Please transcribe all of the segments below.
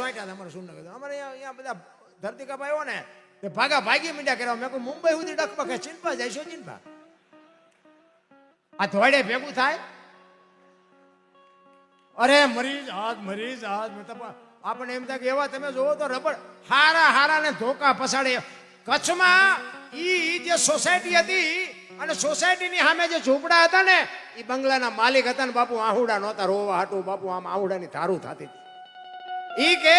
સોંટ્યા હતા અમારે સુરનગર અમારે અહીંયા બધા ધરતી ધરતીકપ આવ્યો ને, તે ભાગા ભાગી મીંડા કર્યા. મેં કહું મુંબઈ સુધી ડકમાં કે ચિંપા જઈશો ચિંપા આ ધોળે ભેગું થાય. અરે મરી જાત મરી જાત આપણે એમ થાય કે એવા તમે જોવો તો રબડ હારા હારા ને ધોકા પસાડે કચ્છમાં ઈ જે સોસાયટી હતી અને સોસાયટીની સામે જે ઝૂંપડા હતા ને એ બંગલાના માલિક હતા ને બાપુ આહુડા નહોતા, રોવા હાટું બાપુ આમ આહુડાની ધારું થતી હતી. ઈ કે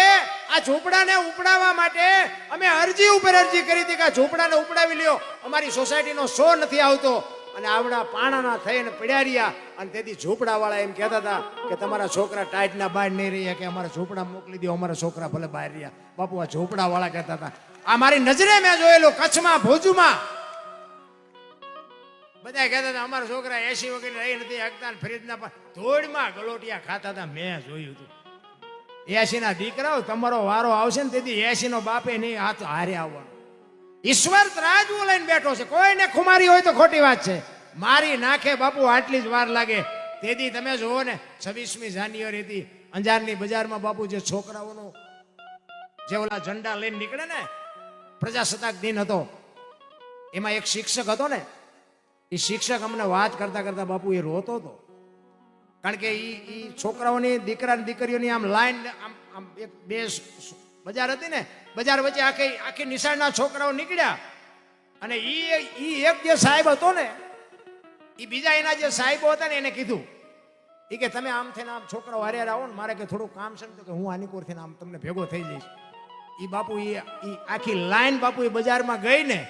આ ઝૂંપડાને ઉપડાવવા માટે અમે અરજી ઉપર અરજી કરી હતી કે આ ઝૂંપડાને ઉપડાવી લ્યો. અમારી સોસાયટીનો શો નથી આવતો. અને આવડા પાણાના થઈને પડ્યા રહ્યા. અને તેથી ઝૂંપડાવાળા એમ કહેતા હતા કે તમારા છોકરા ટાઈટના બહાર નહીં રહ્યા કે અમારા ઝૂંપડા મોકલી દો, અમારા છોકરા ભલે બહાર રહ્યા. બાપુ, આ ઝૂંપડાવાળા કહેતા હતા. આ મારી નજરે મેં જોયેલું કચ્છમાં, ભોજુમાં. બધા કહેતા હતા, અમારા છોકરા એસી વગેરે રહી નથી હકતા ફ્રીજના પણ ધોળમાં ગલોટિયા ખાતા હતા. મેં જોયું હતું. એસી ના દીકરાઓ, તમારો વારો આવશે ને તેથી એસી નો બાપે નહીં હાથ હારે આવવાનો. ઈશ્વર ત્રાજવું લઈને બેઠો છે. કોઈને ખુમારી હોય તો ખોટી વાત છે. મારી નાખે બાપુ, આટલી જ વાર લાગે. તેથી તમે જુઓ ને, છવ્વીસમી જાન્યુઆરી હતી અંજારની બજારમાં બાપુ જે છોકરાઓનો જે ઓલા ઝંડા લઈને નીકળે ને, પ્રજાસત્તાક દિન હતો, એમાં એક શિક્ષક હતો ને, એ શિક્ષક અમને વાત કરતા કરતા બાપુ એ રોતો હતો. કારણ કે એ એ છોકરાઓની દીકરા દીકરીઓની આમ લાઈન આમ આમ એક બે બજાર હતી ને, બજાર વચ્ચે આખી આખી નિશાળના છોકરાઓ નીકળ્યા. અને એ એ એક જે સાહેબ હતો ને એ બીજા એના જે સાહેબો હતા ને એને કીધું એ કે તમે આમ થઈને આમ છોકરાઓ હારે આવો ને, મારે કે થોડું કામ છે ને, તો કે હું આની કોરથી આમ તમને ભેગો થઈ જઈશ. એ બાપુ એ આખી લાઈન બાપુ એ બજારમાં ગઈ ને,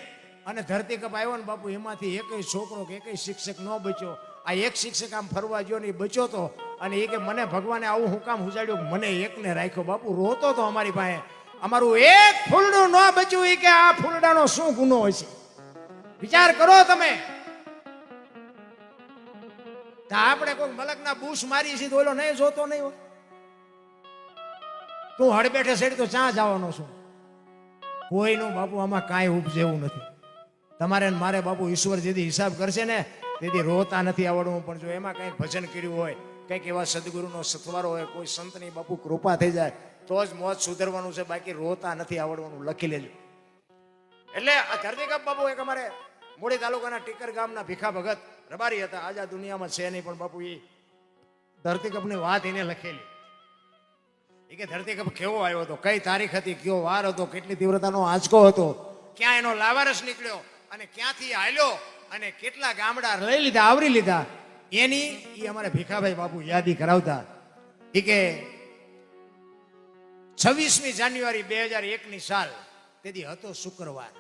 અને ધરતી કપ આવ્યો ને બાપુ, એમાંથી એકય છોકરો કે એકય શિક્ષક ન બચ્યો. આ એક શિક્ષક આમ ફરવા ગયો ને એ બચ્યો તો અને એ કે મને ભગવાને આવું હું કામ ઉજાડ્યું મને એકને રાખ્યો. બાપુ, રોતો તો અમારી પાસે. અમારું એક ફૂલડું ન બચ્યું એ કે આ ફૂલડાનો શું ગુનો છે વિચાર કરો તમે. આપણે કોઈ મલકના બૂસ મારી છીએ તો ઓલો નહીં જોતો નહીં હોય તું હડબેઠે સેડ તો ચા જવાનો છું? કોઈનું બાપુ આમાં કાંઈ ઉપજેવું નથી. તમારે મારે બાપુ ઈશ્વર જેથી હિસાબ કરશે ને તેથી રોતા નથી આવડવું, પણ જો એમાં કંઈક ભજન કર્યું હોય, કંઈક એવા સદગુરુનો સથવારો હોય, કોઈ સંતની બાપુ કૃપા થઈ જાય, તો જ મોત સુધરવાનું છે, બાકી રોતા નથી આવડવાનું, લખી લેજો. એટલે આ ધરતીકાપ બાપુ એક અમારે મોડી તાલુકાના ટીકર ગામના ભીખા ભગત રબારી હતા, આજ આ દુનિયામાં છે નહીં, પણ બાપુ એ ધરતીકપની વાત એને લખેલી. એ કે ધરતીકપ કેવો આવ્યો હતો, કઈ તારીખ હતી, કયો વાર હતો, કેટલી તીવ્રતાનો આંચકો હતો, ક્યાં એનો લાવારસ નીકળ્યો અને ક્યાંથી હાલ્યો અને કેટલા ગામડા લઈ લીધા, આવરી લીધા. એની એ અમારે ભીખાભાઈ બાપુ યાદી કરાવતા. એ કે, છવ્વીસમી જાન્યુઆરી બે હજાર એકની સાલ, તેથી હતો શુક્રવાર.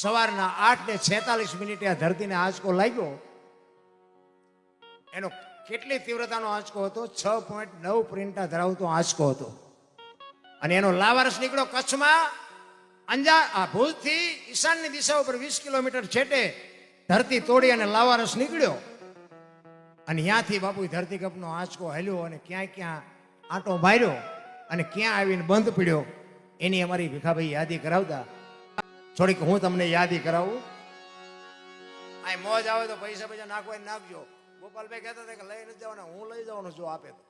સવારના આઠ ને છેતાલીસ મિનિટે આ ધરતીને આંચકો લાગ્યો. એનો કેટલી તીવ્રતાનો આંચકો હતો? છ પોઈન્ટ નવ પ્રિન્ટા ધરાવતો આંચકો હતો. અને એનો લાવારસ નીકળ્યો કચ્છમાં. અંજા ભુજથી ઈશાનની દિશા ઉપર વીસ કિલોમીટર છેટે ધરતી તોડી અને લાવારસ નીકળ્યો. અને ત્યાંથી બાપુ ધરતીકપનો આંચકો હાલ્યો અને ક્યાંય ક્યાં આંટો માર્યો અને ક્યાં આવીને બંધ પડ્યો, એની અમારી ભીખાભાઈ યાદી કરાવતા. થોડીક હું તમને યાદી કરાવું. આ મોજ આવે તો પૈસા પૈસા નાખવા નાખજો. ગોપાલભાઈ કહેતા હતા કે લઈ નથી જવાના, હું લઈ જવાનો જો આપે તો.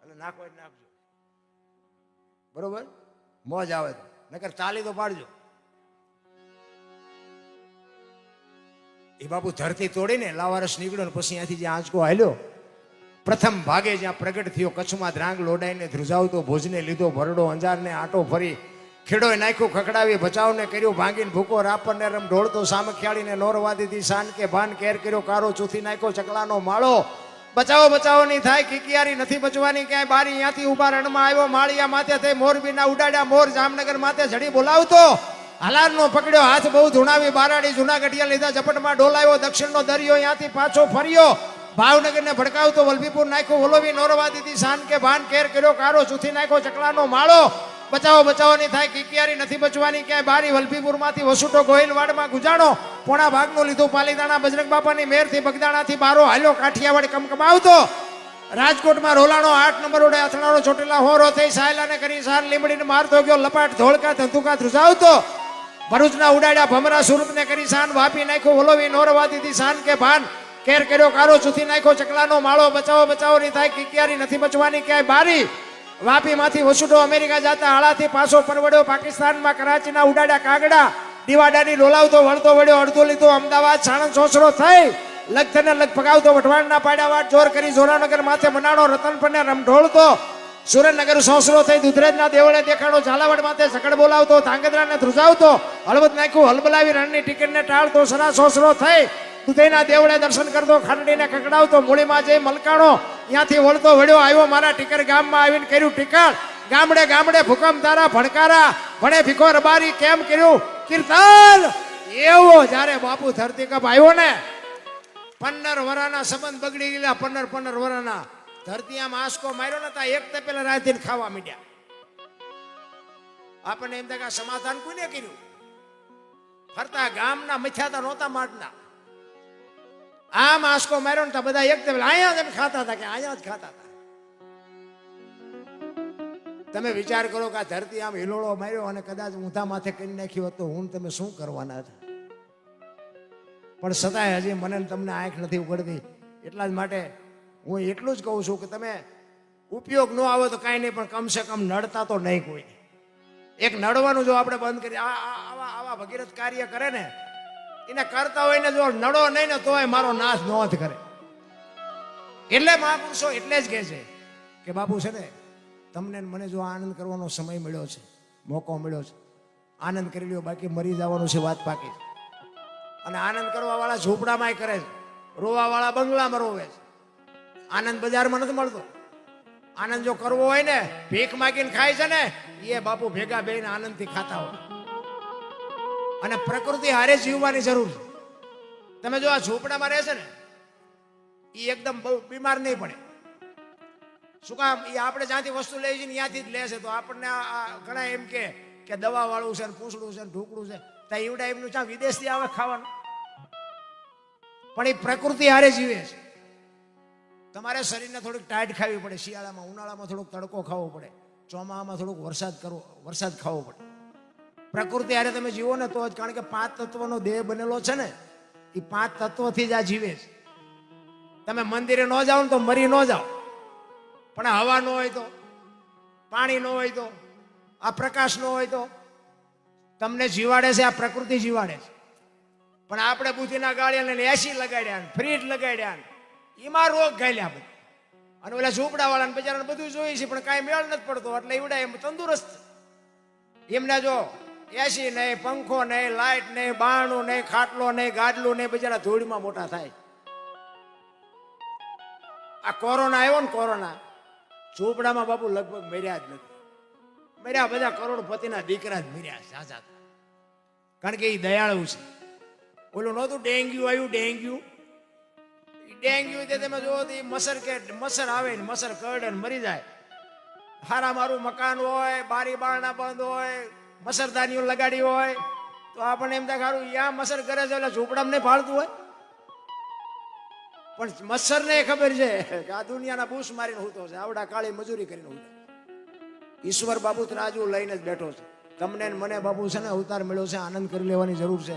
એટલે નાખવા નાખજો. બરોબર? મોજ આવે તો. નકર ચાલી તો પાડજો. એ બાપુ ધરતી તોડીને લાવારસ નીકળ્યો ને પછી અહીંયાથી જે આંચકો હાલ્યો, પ્રથમ ભાગે જ્યાં પ્રગટ થયો, કચ્છમાં ધ્રાંગ લોડાઈને ધ્રુજાવતો, ભોજને લીધો, ભરડો, અંજારને આટો ફરી ખેડોએ નાખ્યું ખખડાવી બચાવને કર્યું, ભાંગીને ભૂકો રાપરને રમ, ઢોળતો, સામખિયાળીને નોરવા દીધી શાન કે ભાન કેર કર્યો, કારો ચૂથી નાખ્યો, ચકલાનો માળો બચાવો બચાવો, નહીં થાય કિકિયારી નથી બચવાની, ક્યાંય બારી ત્યાંથી ઊભા રણમાં આવ્યો, માળિયા માથે થઈ મોરબીના ઉડાડ્યા, મોર જામનગર માથે ઝડી બોલાવતો. હાલારનો પકડ્યો, હાથ બહુ ધૂણાવી, બારાડી જુનાગઢિયા લીધા, ઝપટમાં ડોલાવ્યો, દક્ષિણનો દરિયો ત્યાંથી પાછો ફર્યો. ભાવનગરને ભડકાવતો વલભીપુર નાખ્યો, વલોવી નોરવા દીધી શાન કે ભાન કેર કર્યો, કારો ચૂથી નાખ્યો, ચકલાનો માળો. બચાવો બચાવો, નહીં થાય, કિકિયારી નથી બચવાની, ક્યાંય બારી વલભીપુરમાંથી વસુટો ગોહિલવાડમાં ગુજાણો. પોણા ભાગનું લીધું પાલીતાણા બજરંગ બાપાની મેરથી બગદાણાથી બારો હાલ્યો કાઠિયાવાડ કમકમાવતો. રાજકોટમાં રોલાણો આઠ નંબર ઉડે અથડાણો ચોટેલા હોરો થઈ સાયલાને કરી સાર લીમડીને મારતો ગયો, લપાટ, ધોળકા, ધંધુકા ધ્રુજાવતો. ભરૂચના ઉડાડ્યા ભમરા સુરતને કરી શાન વાપી નાખ્યો, વલોવી દીધી શાન કે ભાન. કેર કર્યો, કારો ચૂથી નાખ્યો, ચકલાનો માળો, બચાવો બચાવો, નહીં થાય, કિકિયારી નથી બચવાની, ક્યાંય બારી. વાપીમાંથી વસુડો અમેરિકા જતા હાળાથી પાછો પરવડ્યો. પાકિસ્તાનમાં કરાચીના ઉડાડ્યા કાગડા, દિવાડાની ડોલાવતો, વળતો વળ્યો, અડધો લીધો અમદાવાદ સાણંદ સોસરો થઈ. લગથને લગ ભગાવતો વઢવાણના પાડાવાટ જોર કરી જોરાનગર માથે મનાણો રતન પને રમઢોળતો. સુરેન્દ્રનગર સોસરો થઈ, દુધરેજના દેવળે દેખાડો, ઝાલાવાડ માથે સકડ બોલાવતો, ધાંગધ્રાને ધ્રુજાવતો. હળવદ નાખ્યું, હલબલાવી રણની ટિકિટને ટાળતો, સરા સોસરો થઈ. દુધઈના દેવડે દર્શન કરતો ખંડીને ખકડાવતો મૂળીમાં જઈ મલકાણો. ત્યાંથી વળતો વળ્યો આવ્યો મારા ટીકર ગામમાં આવીને કર્યું ટીકર ગામડે ગામડે ભૂકંપ તારા ભણકારા, ભણે ભીખો રબારી, કેમ કર્યું? કીર્તન! એવો જ્યારે બાપુ ધરતી કપ આવ્યો ને, પંદર વરાના સંબંધ બગડી ગયેલા, પંદર પંદર વરાના. ધરતી આમ આંસકો માર્યો ને તા એક તે પેલા રાતે ખાવા મીડ્યા. આપણને એમ થાય સમાધાન કોને કર્યું? ફરતા ગામના મિથ્યાતા નહોતા માટના આમ આંસકો માર્યો ને બધા એક અહીંયા જ ખાતા હતા કે અહીંયા જ ખાતા હતા. તમે વિચાર કરો કે આ ધરતી આમ હિલોળો માર્યો અને કદાચ ઊંધા માથે કરી નાખ્યો તો હું તમે શું કરવાના હતા? પણ છતાંય હજી મને તમને આંખ નથી ઉગડતી. એટલા જ માટે હું એટલું જ કહું છું કે તમે ઉપયોગ ન આવો તો કાંઈ નહીં, પણ કમસે કમ નડતા તો નહીં કોઈ. એક નડવાનું જો આપણે બંધ કરીએ, આ આ- આવા આવા ભગીરથ કાર્ય કરે ને એને કરતા હોય ને જો નડો નહીં ને તોય મારો નાશ નોંધ કરે. એટલે મહાપુરુષો એટલે જ કહે છે કે બાપુ છે ને, તમને મને જો આનંદ કરવાનો સમય મળ્યો છે, મોકો મળ્યો છે, આનંદ કરી લ્યો, બાકી મરી જવાનું છે વાત પાકી અને આનંદ કરવા વાળા ઝૂંપડામાં કરે છે રોવા વાળા બંગલામાં રોવે છે. આનંદ બજારમાં નથી મળતો. આનંદ જો કરવો હોય ને, ભીખ માગીને ખાય છે ને, એ બાપુ ભેગા બેહીને આનંદથી ખાતા હોય. અને પ્રકૃતિ હારે જીવવાની જરૂર છે. તમે જો આ ઝૂંપડામાં રહેશે ને એ એકદમ બહુ બીમાર નહીં પડે. શું કામ? એ આપણે જ્યાંથી વસ્તુ લઈએ છીએ ત્યાંથી જ લે છે. તો આપણને ઘણા એમ કે કે દવા વાળું છે ને, પૂંછડું છે ને, ઢોકળું છે તો એવડા એમનું ચા વિદેશથી આવે ખાવાનું. પણ એ પ્રકૃતિ હારે જીવે છે. તમારે શરીરને થોડીક ટાઈટ ખાવી પડે. શિયાળામાં, ઉનાળામાં થોડોક તડકો ખાવો પડે. ચોમાસામાં થોડોક વરસાદ કરવો વરસાદ ખાવો પડે. પ્રકૃતિ આરે તમે જીવો ને તો જ, કારણ કે પાંચ તત્વનો દેહ બનેલો છે ને, એ પાંચ તત્વથી જ આ જીવે છે. તમે મંદિરે ન જાઓ ને તો મરી ન જાઓ. પણ હવા ન હોય તો, પાણી ન હોય તો, આ પ્રકાશ ન હોય તો, તમને જીવાડે છે, આ પ્રકૃતિ જીવાડે છે. પણ આપણે બુદ્ધિના ગાળિયા ને એસી લગાડ્યા ફ્રીજ લગાડ્યા એમાં રોગ ઘાલ્યા બધા. અને ઓલા ઝૂંપડા વાળાને બિચારાને બધું જોઈએ છે, પણ કાંઈ મેળ નથી પડતો, એટલે એવડા એમ તંદુરસ્ત. એમને જો એસી નહીં, પંખો નહીં, લાઈટ નહીં બાણું નહીં, ખાટલો નહીં ગાડલું નહીં, બિચારા ધૂળમાં મોટા થાય. આ કોરોના આવ્યો ને કોરોના, ઝૂંપડામાં બાપુ લગભગ મર્યા જ નથી. મર્યા બધા કરોડપતિના દીકરા જ મર્યા સાચા કારણ કે એ દયાળુ છે. ઓલું નહોતું, ડેન્ગ્યુ આવ્યું, ડેન્ગ્યુ. ડેન્ગ્યુ તે તમે જુઓ તો મસર કે, મસર આવે ને, મસર કરડે ને મરી જાય. હારા મારું મકાન હોય, બારી બારણા બંધ હોય મસરદાનીઓ લગાડી હોય, તો આપણને એમ થાય કે યા મસર કરે છે એટલે ઝૂંપડામાં ફાળતું હોય? પણ મચ્છરને ખબર છે કે આ દુનિયાના બૂસ મારીને હૂતો છે, આવડા કાળી મજૂરી કરીને હૂતો ઈશ્વર બાબુ ત્રાજુ લઈને જ બેઠો છે. તમને મને બાબુ છે ને અવતાર મળ્યો છે, આનંદ કરી લેવાની જરૂર છે.